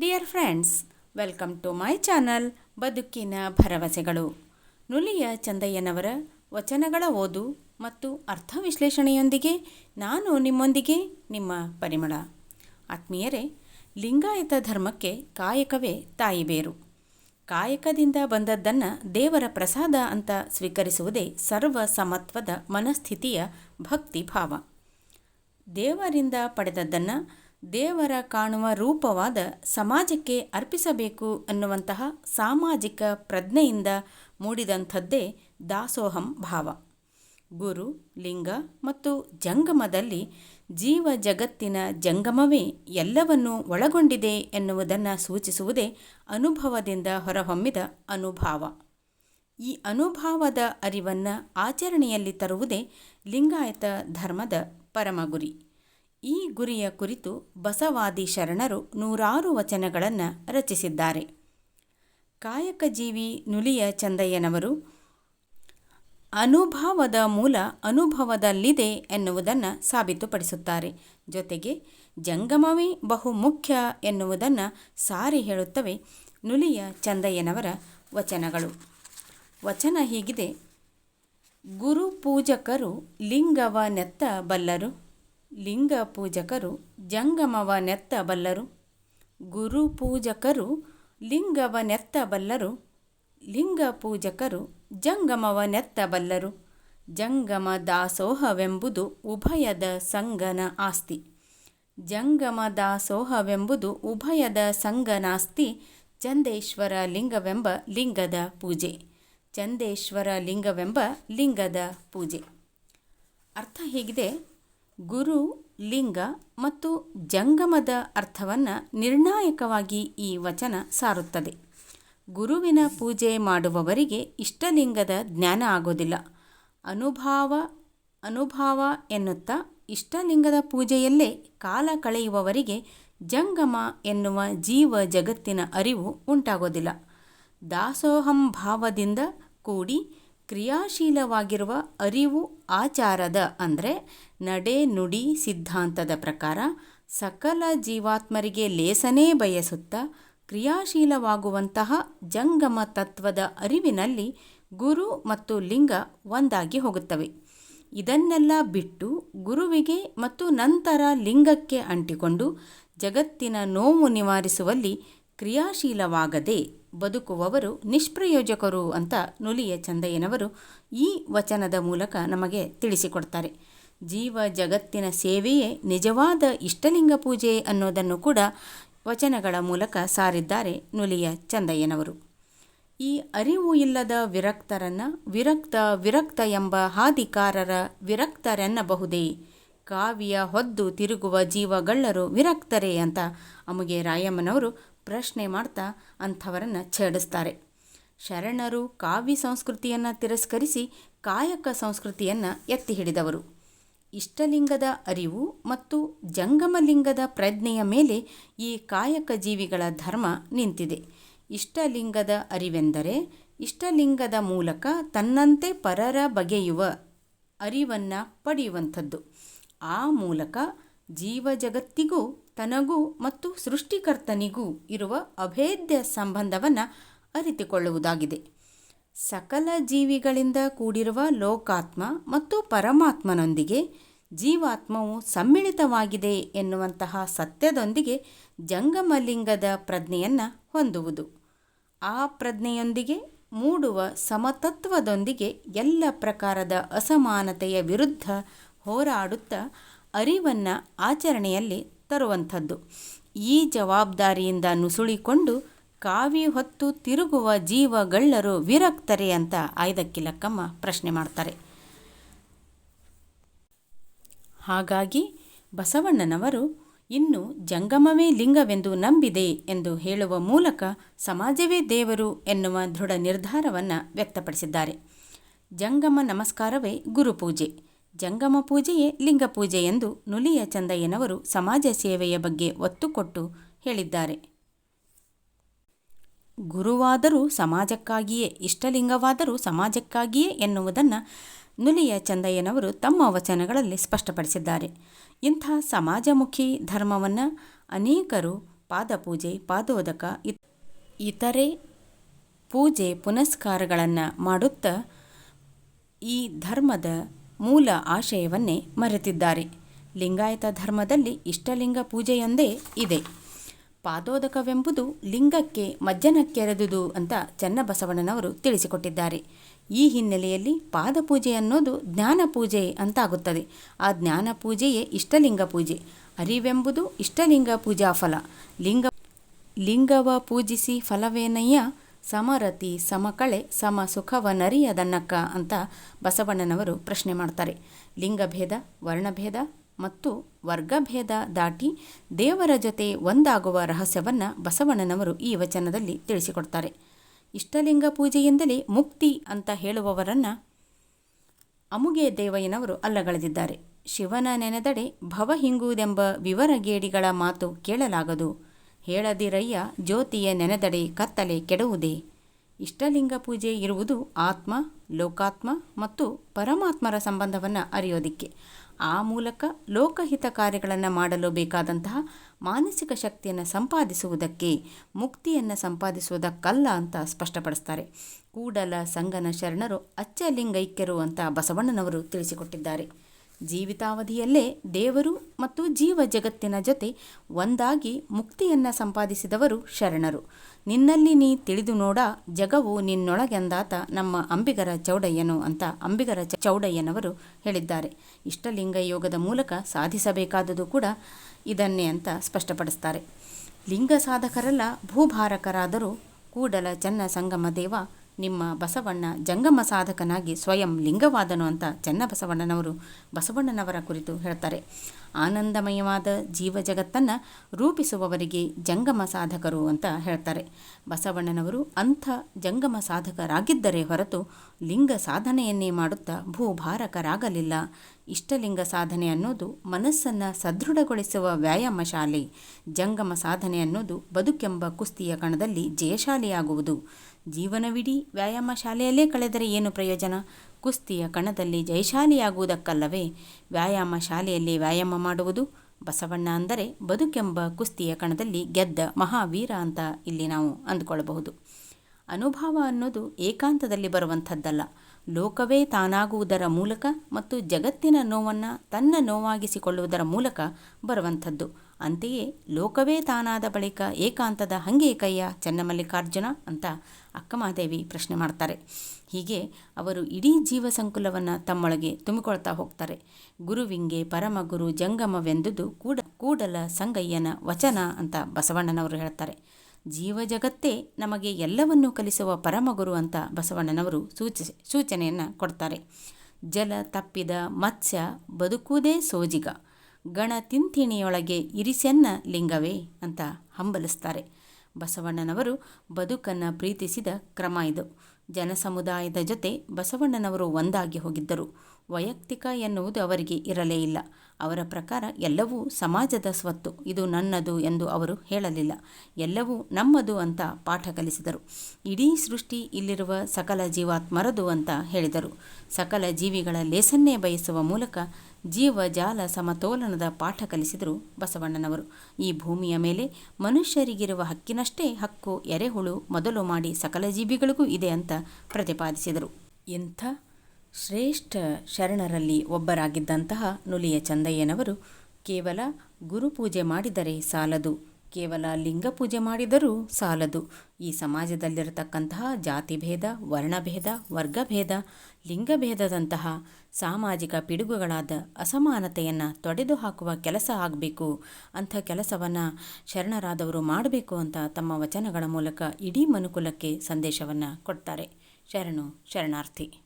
Dear friends welcome to my channel ಬದುಕಿನ ಭರವಸೆಗಳು ನುಲಿಯ ಚಂದಯ್ಯನವರ ವಚನಗಳ ಓದು ಮತ್ತು ಅರ್ಥ ವಿಶ್ಲೇಷಣೆಯೊಂದಿಗೆ ನಾನು ನಿಮ್ಮೊಂದಿಗೆ ನಿಮ್ಮ ಪರಿಮಳ. ಆತ್ಮೀಯರೇ, ಲಿಂಗಾಯತ ಧರ್ಮಕ್ಕೆ ಕಾಯಕವೇ ತಾಯಿ ಬೇರು. ಕಾಯಕದಿಂದ ಬಂದದ್ದನ್ನು ದೇವರ ಪ್ರಸಾದ ಅಂತ ಸ್ವೀಕರಿಸುವುದೇ ಸರ್ವ ಸಮತ್ವದ ಮನಸ್ಥಿತಿಯ ಭಕ್ತಿ ಭಾವ. ದೇವರಿಂದ ಪಡೆದದ್ದನ್ನು ದೇವರ ಕಾಣುವ ರೂಪವಾದ ಸಮಾಜಕ್ಕೆ ಅರ್ಪಿಸಬೇಕು ಅನ್ನುವಂತಹ ಸಾಮಾಜಿಕ ಪ್ರಜ್ಞೆಯಿಂದ ಮೂಡಿದಂಥದ್ದೇ ದಾಸೋಹಂ ಭಾವ. ಗುರು, ಲಿಂಗ ಮತ್ತು ಜಂಗಮದಲ್ಲಿ ಜೀವ ಜಗತ್ತಿನ ಜಂಗಮವೇ ಎಲ್ಲವನ್ನೂ ಒಳಗೊಂಡಿದೆ ಎನ್ನುವುದನ್ನು ಸೂಚಿಸುವುದೇ ಅನುಭವದಿಂದ ಹೊರಹೊಮ್ಮಿದ ಅನುಭಾವ. ಈ ಅನುಭಾವದ ಅರಿವನ್ನು ಆಚರಣೆಯಲ್ಲಿ ತರುವುದೇ ಲಿಂಗಾಯತ ಧರ್ಮದ ಪರಮಗುರಿ. ಈ ಗುರಿಯ ಕುರಿತು ಬಸವಾದಿ ಶರಣರು ನೂರಾರು ವಚನಗಳನ್ನು ರಚಿಸಿದ್ದಾರೆ. ಕಾಯಕಜೀವಿ ನುಲಿಯ ಚಂದಯ್ಯನವರು, ಅನುಭವದ ಮೂಲ ಅನುಭವದಲ್ಲಿದೆ ಎನ್ನುವುದನ್ನು ಸಾಬೀತುಪಡಿಸುತ್ತಾರೆ. ಜೊತೆಗೆ, ಜಂಗಮವೇ ಬಹು ಮುಖ್ಯ ಎನ್ನುವುದನ್ನು ಸಾರಿ ಹೇಳುತ್ತವೆ ನುಲಿಯ ಚಂದಯ್ಯನವರ ವಚನಗಳು. ವಚನ ಹೀಗಿದೆ, ಗುರು ಪೂಜಕರು ಲಿಂಗವ ನೆತ್ತ ಬಲ್ಲರು ಲಿಂಗ ಪೂಜಕರು ಜಂಗಮವ ನೆತ್ತ ಬಲ್ಲರು ಗುರು ಪೂಜಕರು ಲಿಂಗವ ನೆತ್ತ ಬಲ್ಲರು ಲಿಂಗ ಪೂಜಕರು ಜಂಗಮವ ನೆತ್ತ ಬಲ್ಲರು ಜಂಗಮ ದಾಸೋಹವೆಂಬುದು ಉಭಯದ ಸಂಗನ ಆಸ್ತಿ. ಜಂಗಮ ದಾಸೋಹವೆಂಬುದು ಉಭಯದ ಸಂಗನಾಸ್ತಿ. ಚಂದೇಶ್ವರ ಲಿಂಗವೆಂಬ ಲಿಂಗದ ಪೂಜೆ. ಚಂದೇಶ್ವರ ಲಿಂಗವೆಂಬ ಲಿಂಗದ ಪೂಜೆ. ಅರ್ಥ ಹೀಗಿದೆ? ಗುರು, ಲಿಂಗ ಮತ್ತು ಜಂಗಮದ ಅರ್ಥವನ್ನು ನಿರ್ಣಾಯಕವಾಗಿ ಈ ವಚನ ಸಾರುತ್ತದೆ. ಗುರುವಿನ ಪೂಜೆ ಮಾಡುವವರಿಗೆ ಇಷ್ಟಲಿಂಗದ ಜ್ಞಾನ ಆಗೋದಿಲ್ಲ. ಅನುಭಾವ ಅನುಭಾವ ಎನ್ನುತ್ತಾ ಇಷ್ಟಲಿಂಗದ ಪೂಜೆಯಲ್ಲೇ ಕಾಲ ಕಳೆಯುವವರಿಗೆ ಜಂಗಮ ಎನ್ನುವ ಜೀವ ಜಗತ್ತಿನ ಅರಿವು ಉಂಟಾಗೋದಿಲ್ಲ. ದಾಸೋಹಂ ಭಾವದಿಂದ ಕೂಡಿ ಕ್ರಿಯಾಶೀಲವಾಗಿರುವ ಅರಿವು ಆಚಾರದ ಅಂದರೆ ನಡೆ ನುಡಿ ಸಿದ್ಧಾಂತದ ಪ್ರಕಾರ ಸಕಲ ಜೀವಾತ್ಮರಿಗೆ ಲೇಸನೇ ಬಯಸುತ್ತಾ ಕ್ರಿಯಾಶೀಲವಾಗುವಂತಹ ಜಂಗಮ ತತ್ವದ ಅರಿವಿನಲ್ಲಿ ಗುರು ಮತ್ತು ಲಿಂಗ ಒಂದಾಗಿ ಹೋಗುತ್ತವೆ. ಇದನ್ನೆಲ್ಲ ಬಿಟ್ಟು ಗುರುವಿಗೆ ಮತ್ತು ನಂತರ ಲಿಂಗಕ್ಕೆ ಅಂಟಿಕೊಂಡು ಜಗತ್ತಿನ ನೋವು ನಿವಾರಿಸುವಲ್ಲಿ ಕ್ರಿಯಾಶೀಲವಾಗದೆ ಬದುಕುವವರು ನಿಷ್ಪ್ರಯೋಜಕರು ಅಂತ ನುಲಿಯ ಚಂದಯ್ಯನವರು ಈ ವಚನದ ಮೂಲಕ ನಮಗೆ ತಿಳಿಸಿಕೊಡ್ತಾರೆ. ಜೀವ ಜಗತ್ತಿನ ಸೇವೆಯೇ ನಿಜವಾದ ಇಷ್ಟಲಿಂಗ ಪೂಜೆ ಅನ್ನೋದನ್ನು ಕೂಡ ವಚನಗಳ ಮೂಲಕ ಸಾರಿದ್ದಾರೆ ನುಲಿಯ ಚಂದಯ್ಯನವರು. ಈ ಅರಿವು ಇಲ್ಲದ ವಿರಕ್ತರನ್ನು ವಿರಕ್ತ ವಿರಕ್ತ ಎಂಬ ಹಾದಿಕಾರರ ವಿರಕ್ತರೆನ್ನಬಹುದೇ? ಕಾವಿಯ ಹೊದ್ದು ತಿರುಗುವ ಜೀವಗಳ್ಳರು ವಿರಕ್ತರೇ ಅಂತ ಅಮುಗೆ ರಾಯಮ್ಮನವರು ಪ್ರಶ್ನೆ ಮಾಡ್ತಾ ಅಂಥವರನ್ನು ಛೇಡಿಸ್ತಾರೆ. ಶರಣರು ಕಾವ್ಯ ಸಂಸ್ಕೃತಿಯನ್ನು ತಿರಸ್ಕರಿಸಿ ಕಾಯಕ ಸಂಸ್ಕೃತಿಯನ್ನು ಎತ್ತಿ ಹಿಡಿದವರು. ಇಷ್ಟಲಿಂಗದ ಅರಿವು ಮತ್ತು ಜಂಗಮಲಿಂಗದ ಪ್ರಜ್ಞೆಯ ಮೇಲೆ ಈ ಕಾಯಕ ಜೀವಿಗಳ ಧರ್ಮ ನಿಂತಿದೆ. ಇಷ್ಟಲಿಂಗದ ಅರಿವೆಂದರೆ ಇಷ್ಟಲಿಂಗದ ಮೂಲಕ ತನ್ನಂತೆ ಪರರ ಬಗೆಯುವ ಅರಿವನ್ನು ಪಡೆಯುವಂಥದ್ದು. ಆ ಮೂಲಕ ಜೀವ ಜಗತ್ತಿಗೂ ತನಗೂ ಮತ್ತು ಸೃಷ್ಟಿಕರ್ತನಿಗೂ ಇರುವ ಅಭೇದ್ಯ ಸಂಬಂಧವನ್ನು ಅರಿತುಕೊಳ್ಳುವುದಾಗಿದೆ. ಸಕಲ ಜೀವಿಗಳಿಂದ ಕೂಡಿರುವ ಲೋಕಾತ್ಮ ಮತ್ತು ಪರಮಾತ್ಮನೊಂದಿಗೆ ಜೀವಾತ್ಮವು ಸಮ್ಮಿಳಿತವಾಗಿದೆ ಎನ್ನುವಂತಹ ಸತ್ಯದೊಂದಿಗೆ ಜಂಗಮಲಿಂಗದ ಪ್ರಜ್ಞೆಯನ್ನು ಹೊಂದುವುದು. ಆ ಪ್ರಜ್ಞೆಯೊಂದಿಗೆ ಮೂಡುವ ಸಮತತ್ವದೊಂದಿಗೆ ಎಲ್ಲ ಪ್ರಕಾರದ ಅಸಮಾನತೆಯ ವಿರುದ್ಧ ಹೋರಾಡುತ್ತಾ ಅರಿವನ್ನು ಆಚರಣೆಯಲ್ಲಿ ತರುವಂಥದ್ದು ಈ ಜವಾಬ್ದಾರಿಯಿಂದ ನುಸುಳಿಕೊಂಡು ಕಾವಿ ಹೊತ್ತು ತಿರುಗುವ ಜೀವಗಳ್ಳರು ವಿರಕ್ತರೆ ಅಂತ ಆಯ್ದಕ್ಕಿಲಕ್ಕಮ್ಮ ಪ್ರಶ್ನೆ ಮಾಡ್ತಾರೆ. ಹಾಗಾಗಿ ಬಸವಣ್ಣನವರು ಇನ್ನು ಜಂಗಮವೇ ಲಿಂಗವೆಂದು ನಂಬಿದೆ ಎಂದು ಹೇಳುವ ಮೂಲಕ ಸಮಾಜವೇ ದೇವರು ಎನ್ನುವ ದೃಢ ನಿರ್ಧಾರವನ್ನು ವ್ಯಕ್ತಪಡಿಸಿದ್ದಾರೆ. ಜಂಗಮ ನಮಸ್ಕಾರವೇ ಗುರುಪೂಜೆ ಜಂಗಮ ಪೂಜೆಯೇ ಲಿಂಗ ಪೂಜೆ ಎಂದು ನುಲಿಯ ಚಂದಯ್ಯನವರು ಸಮಾಜ ಸೇವೆಯ ಬಗ್ಗೆ ಒತ್ತು ಕೊಟ್ಟು ಹೇಳಿದ್ದಾರೆ. ಗುರುವಾದರೂ ಸಮಾಜಕ್ಕಾಗಿಯೇ, ಇಷ್ಟಲಿಂಗವಾದರೂ ಸಮಾಜಕ್ಕಾಗಿಯೇ ಎನ್ನುವುದನ್ನು ನುಲಿಯ ಚಂದಯ್ಯನವರು ತಮ್ಮ ವಚನಗಳಲ್ಲಿ ಸ್ಪಷ್ಟಪಡಿಸಿದ್ದಾರೆ. ಇಂಥ ಸಮಾಜಮುಖಿ ಧರ್ಮವನ್ನು ಅನೇಕರು ಪಾದಪೂಜೆ, ಪಾದೋದಕ ಇತರೆ ಪೂಜೆ ಪುನಸ್ಕಾರಗಳನ್ನು ಮಾಡುತ್ತಾ ಈ ಧರ್ಮದ ಮೂಲ ಆಶಯವನ್ನೇ ಮರೆತಿದ್ದಾರೆ. ಲಿಂಗಾಯತ ಧರ್ಮದಲ್ಲಿ ಇಷ್ಟಲಿಂಗ ಪೂಜೆಯೊಂದೇ ಇದೆ. ಪಾದೋದಕವೆಂಬುದು ಲಿಂಗಕ್ಕೆ ಮಜ್ಜನಕ್ಕೆರೆದುದು ಅಂತ ಚನ್ನಬಸವಣ್ಣನವರು ತಿಳಿಸಿಕೊಟ್ಟಿದ್ದಾರೆ. ಈ ಹಿನ್ನೆಲೆಯಲ್ಲಿ ಪಾದಪೂಜೆ ಅನ್ನೋದು ಜ್ಞಾನ ಪೂಜೆ ಅಂತಾಗುತ್ತದೆ. ಆ ಜ್ಞಾನ ಪೂಜೆಯೇ ಇಷ್ಟಲಿಂಗ ಪೂಜೆ. ಅರಿವೆಂಬುದು ಇಷ್ಟಲಿಂಗ ಪೂಜಾ ಫಲ ಲಿಂಗ, ಲಿಂಗವ ಪೂಜಿಸಿ ಫಲವೇನಯ್ಯ? ಸಮರತಿ ಸಮಕಳೆ ಸಮ ಸುಖವನರಿಯದನ್ನಕ್ಕ ಅಂತ ಬಸವಣ್ಣನವರು ಪ್ರಶ್ನೆ ಮಾಡ್ತಾರೆ. ಲಿಂಗಭೇದ, ವರ್ಣಭೇದ ಮತ್ತು ವರ್ಗಭೇದ ದಾಟಿ ದೇವರ ಜೊತೆ ಒಂದಾಗುವ ರಹಸ್ಯವನ್ನು ಬಸವಣ್ಣನವರು ಈ ವಚನದಲ್ಲಿ ತಿಳಿಸಿಕೊಡ್ತಾರೆ. ಇಷ್ಟಲಿಂಗ ಪೂಜೆಯಿಂದಲೇ ಮುಕ್ತಿ ಅಂತ ಹೇಳುವವರನ್ನು ಅಮುಗೆ ದೇವಯ್ಯನವರು ಅಲ್ಲಗಳೆದಿದ್ದಾರೆ. ಶಿವನ ನೆನೆದಡೆ ಭವ ಹಿಂಗುವುದೆಂಬ ವಿವರಗೇಡಿಗಳ ಮಾತು ಕೇಳಲಾಗದು. ಹೇಳದಿರಯ್ಯ ಜ್ಯೋತಿಯ ನೆನೆದಡೆ ಕತ್ತಲೆ ಕೆಡುವುದೇ. ಇಷ್ಟಲಿಂಗ ಪೂಜೆ ಇರುವುದು ಆತ್ಮ, ಲೋಕಾತ್ಮ ಮತ್ತು ಪರಮಾತ್ಮರ ಸಂಬಂಧವನ್ನು ಅರಿಯೋದಿಕ್ಕೆ. ಆ ಮೂಲಕ ಲೋಕಹಿತ ಕಾರ್ಯಗಳನ್ನು ಮಾಡಲು ಬೇಕಾದಂತಹ ಮಾನಸಿಕ ಶಕ್ತಿಯನ್ನು ಸಂಪಾದಿಸುವುದಕ್ಕೆ, ಮುಕ್ತಿಯನ್ನು ಸಂಪಾದಿಸುವುದಕ್ಕಲ್ಲ ಅಂತ ಸ್ಪಷ್ಟಪಡಿಸ್ತಾರೆ. ಕೂಡಲ ಸಂಗನ ಶರಣರು ಅಚ್ಚಲಿಂಗೈಕ್ಯರು ಅಂತ ಬಸವಣ್ಣನವರು ತಿಳಿಸಿಕೊಟ್ಟಿದ್ದಾರೆ. ಜೀವಿತಾವಧಿಯಲ್ಲೇ ದೇವರು ಮತ್ತು ಜೀವ ಜಗತ್ತಿನ ಜೊತೆ ಒಂದಾಗಿ ಮುಕ್ತಿಯನ್ನು ಸಂಪಾದಿಸಿದವರು ಶರಣರು. ನಿನ್ನಲ್ಲಿ ನೀ ತಿಳಿದು ನೋಡ, ಜಗವು ನಿನ್ನೊಳಗೆಂದಾತ ನಮ್ಮ ಅಂಬಿಗರ ಚೌಡಯ್ಯನು ಅಂತ ಅಂಬಿಗರ ಚೌಡಯ್ಯನವರು ಹೇಳಿದ್ದಾರೆ. ಇಷ್ಟಲಿಂಗ ಯೋಗದ ಮೂಲಕ ಸಾಧಿಸಬೇಕಾದುದು ಕೂಡ ಇದನ್ನೇ ಅಂತ ಸ್ಪಷ್ಟಪಡಿಸ್ತಾರೆ. ಲಿಂಗ ಸಾಧಕರೆಲ್ಲ, ಭೂಭಾರಕರಾದರೂ ಕೂಡಲ ಚನ್ನ ಸಂಗಮ ದೇವ ನಿಮ್ಮ ಬಸವಣ್ಣ ಜಂಗಮ ಸಾಧಕನಾಗಿ ಸ್ವಯಂ ಲಿಂಗವಾದನು ಅಂತ ಚನ್ನಬಸವಣ್ಣನವರು ಬಸವಣ್ಣನವರ ಕುರಿತು ಹೇಳ್ತಾರೆ. ಆನಂದಮಯವಾದ ಜೀವ ಜಗತ್ತನ್ನು ರೂಪಿಸುವವರಿಗೆ ಜಂಗಮ ಸಾಧಕರು ಅಂತ ಹೇಳ್ತಾರೆ. ಬಸವಣ್ಣನವರು ಅಂಥ ಜಂಗಮ ಸಾಧಕರಾಗಿದ್ದರೆ ಹೊರತು ಲಿಂಗ ಸಾಧನೆಯನ್ನೇ ಮಾಡುತ್ತಾ ಭೂಭಾರಕರಾಗಲಿಲ್ಲ. ಇಷ್ಟಲಿಂಗ ಸಾಧನೆ ಅನ್ನೋದು ಮನಸ್ಸನ್ನು ಸದೃಢಗೊಳಿಸುವ ವ್ಯಾಯಾಮ ಶಾಲೆ. ಜಂಗಮ ಸಾಧನೆ ಅನ್ನೋದು ಬದುಕೆಂಬ ಕುಸ್ತಿಯ ಕಣದಲ್ಲಿ ಜಯಶಾಲಿಯಾಗುವುದು. ಜೀವನವಿಡೀ ವ್ಯಾಯಾಮ ಶಾಲೆಯಲ್ಲೇ ಕಳೆದರೆ ಏನು ಪ್ರಯೋಜನ? ಕುಸ್ತಿಯ ಕಣದಲ್ಲಿ ಜಯಶಾಲಿಯಾಗುವುದಕ್ಕಲ್ಲವೇ? ವ್ಯಾಯಾಮ ಶಾಲೆಯಲ್ಲಿ ವ್ಯಾಯಾಮ ಮಾಡುವುದು ಬಸವಣ್ಣ ಅಂದರೆ ಬದುಕೆಂಬ ಕುಸ್ತಿಯ ಕಣದಲ್ಲಿ ಗೆದ್ದ ಮಹಾವೀರ ಅಂತ ಇಲ್ಲಿ ನಾವು ಅಂದುಕೊಳ್ಳಬಹುದು. ಅನುಭವ ಅನ್ನೋದು ಏಕಾಂತದಲ್ಲಿ ಬರುವಂಥದ್ದಲ್ಲ. ಲೋಕವೇ ತಾನಾಗುವುದರ ಮೂಲಕ ಮತ್ತು ಜಗತ್ತಿನ ನೋವನ್ನು ತನ್ನ ನೋವಾಗಿಸಿಕೊಳ್ಳುವುದರ ಮೂಲಕ ಬರುವಂಥದ್ದು. ಅಂತೆಯೇ ಲೋಕವೇ ತಾನಾದ ಬಳಿಕ ಏಕಾಂತದ ಹಂಗೆ ಕೈಯ ಚನ್ನಮಲ್ಲಿಕಾರ್ಜುನ ಅಂತ ಅಕ್ಕಮಹಾದೇವಿ ಪ್ರಶ್ನೆ ಮಾಡ್ತಾರೆ. ಹೀಗೆ ಅವರು ಇಡೀ ಜೀವ ಸಂಕುಲವನ್ನು ತಮ್ಮೊಳಗೆ ತುಂಬಿಕೊಳ್ತಾ ಹೋಗ್ತಾರೆ. ಗುರುವಿಂಗೆ ಪರಮಗುರು ಜಂಗಮವೆಂದುದು ಕೂಡ ಕೂಡಲ ಸಂಗಯ್ಯನ ವಚನ ಅಂತ ಬಸವಣ್ಣನವರು ಹೇಳ್ತಾರೆ. ಜೀವ ಜಗತ್ತೇ ನಮಗೆ ಎಲ್ಲವನ್ನೂ ಕಲಿಸುವ ಪರಮಗುರು ಅಂತ ಬಸವಣ್ಣನವರು ಸೂಚಿಸಿ ಸೂಚನೆಯನ್ನು ಕೊಡ್ತಾರೆ. ಜಲ ತಪ್ಪಿದ ಮತ್ಸ್ಯ ಬದುಕುವುದೇ ಸೋಜಿಗ. ಗಣ ತಿಂತಿಣಿಯೊಳಗೆ ಇರಿಸೆನ್ನ ಲಿಂಗವೇ ಅಂತ ಹಂಬಲಿಸ್ತಾರೆ. ಬಸವಣ್ಣನವರು ಬದುಕನ್ನು ಪ್ರೀತಿಸಿದ ಕ್ರಮ ಇದು. ಜನಸಮುದಾಯದ ಜೊತೆ ಬಸವಣ್ಣನವರು ಒಂದಾಗಿ ಹೋಗಿದ್ದರು. ವೈಯಕ್ತಿಕ ಎನ್ನುವುದು ಅವರಿಗೆ ಇರಲೇ ಇಲ್ಲ. ಅವರ ಪ್ರಕಾರ ಎಲ್ಲವೂ ಸಮಾಜದ ಸ್ವತ್ತು. ಇದು ನನ್ನದು ಎಂದು ಅವರು ಹೇಳಲಿಲ್ಲ. ಎಲ್ಲವೂ ನಮ್ಮದು ಅಂತ ಪಾಠ ಕಲಿಸಿದರು. ಇಡೀ ಸೃಷ್ಟಿ ಇಲ್ಲಿರುವ ಸಕಲ ಜೀವಾತ್ಮರದು ಅಂತ ಹೇಳಿದರು. ಸಕಲ ಜೀವಿಗಳ ಲೇಸನ್ನೇ ಬಯಸುವ ಮೂಲಕ ಜೀವಜಾಲ ಸಮತೋಲನದ ಪಾಠ ಕಲಿಸಿದರು ಬಸವಣ್ಣನವರು. ಈ ಭೂಮಿಯ ಮೇಲೆ ಮನುಷ್ಯರಿಗಿರುವ ಹಕ್ಕಿನಷ್ಟೇ ಹಕ್ಕು, ಎರೆಹುಳು ಮೊದಲು ಮಾಡಿ ಸಕಲ ಜೀವಿಗಳಿಗೂ ಇದೆ ಅಂತ ಪ್ರತಿಪಾದಿಸಿದರು. ಇಂಥ ಶ್ರೇಷ್ಠ ಶರಣರಲ್ಲಿ ಒಬ್ಬರಾಗಿದ್ದಂತಹ ನುಲಿಯ ಚಂದಯ್ಯನವರು ಕೇವಲ ಗುರುಪೂಜೆ ಮಾಡಿದರೆ ಸಾಲದು. ಕೇವಲ ಲಿಂಗ ಪೂಜೆ ಮಾಡಿದರೂ ಸಾಲದು. ಈ ಸಮಾಜದಲ್ಲಿರತಕ್ಕಂತಹ ಜಾತಿಭೇದ, ವರ್ಣಭೇದ, ವರ್ಗಭೇದ, ಲಿಂಗಭೇದದಂತಹ ಸಾಮಾಜಿಕ ಪಿಡುಗುಗಳಾದ ಅಸಮಾನತೆಯನ್ನು ತೊಡೆದು ಹಾಕುವ ಕೆಲಸ ಆಗಬೇಕು. ಅಂಥ ಕೆಲಸವನ್ನು ಶರಣರಾದವರು ಮಾಡಬೇಕು ಅಂತ ತಮ್ಮ ವಚನಗಳ ಮೂಲಕ ಇಡೀ ಮನುಕುಲಕ್ಕೆ ಸಂದೇಶವನ್ನು ಕೊಡ್ತಾರೆ. ಶರಣು ಶರಣಾರ್ಥಿ.